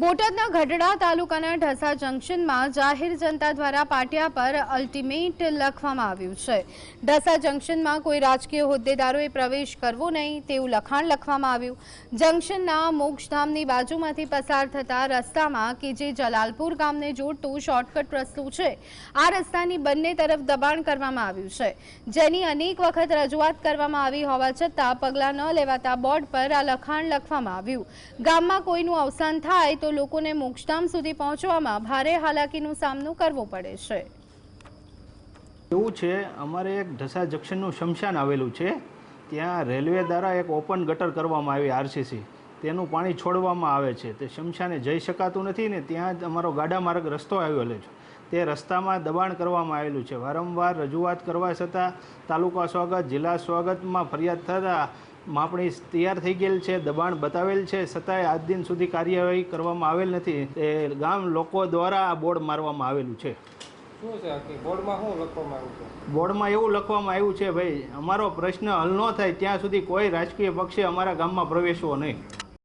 બોટાદના ગઢડા તાલુકાના ઢસા જંકશનમાં જાહેર જનતા દ્વારા પાટિયા પર અલ્ટિમેટ લખવામાં આવ્યું છે. ઢસા જંકશનમાં કોઈ રાજકીય હોદ્દેદારોએ પ્રવેશ કરવો નહીં તેવું લખાણ લખવામાં આવ્યું. જંકશનના મોક્ષધામની બાજુમાંથી પસાર થતા રસ્તામાં કે જે જલાલપુર ગામને જોડતું શોર્ટકટ રસ્તો છે, આ રસ્તાની બંને તરફ દબાણ કરવામાં આવ્યું છે. જેની અનેક વખત રજૂઆત કરવામાં આવી હોવા છતાં પગલાં ન લેવાતા બોર્ડ પર આ લખાણ લખવામાં આવ્યું. ગામમાં કોઈનું અવસાન થાય તો લોકોને મોક્ષધામ સુધી પહોંચવામાં ભારે હાલાકીનો સામનો કરવો પડે છે. એવું છે, અમારે એક ઢસા જંકશનનું શમશાન આવેલું છે. ત્યાં રેલવે દ્વારા એક ઓપન ગટર કરવામાં આવી, આરસીસી. તેનું પાણી છોડવામાં આવે છે. તે શમશાને જઈ શકાતું નથી ને ત્યાં જ અમારો ગાડા માર્ગ રસ્તો આવેલો છે. તે રસ્તામાં દબાણ કરવામાં આવેલું છે. વારંવાર રજૂઆત કરવા છતાં તાલુકા સ્વાગત, જિલ્લા સ્વાગતમાં ફરિયાદ થતાં માપણી તૈયાર થઈ ગયેલ છે દબાણ બતાવેલ છે છતાંય આજ દિન સુધી કાર્યવાહી કરવામાં આવેલ નથી. તે ગામ લોકો દ્વારા આ બોર્ડ મારવામાં આવેલું છે. શું છે બોર્ડમાં શું આવ્યું છે? બોર્ડમાં એવું લખવામાં આવ્યું છે ભાઈ અમારો પ્રશ્ન હલ ન થાય ત્યાં સુધી કોઈ રાજકીય પક્ષે અમારા ગામમાં પ્રવેશવો નહીં.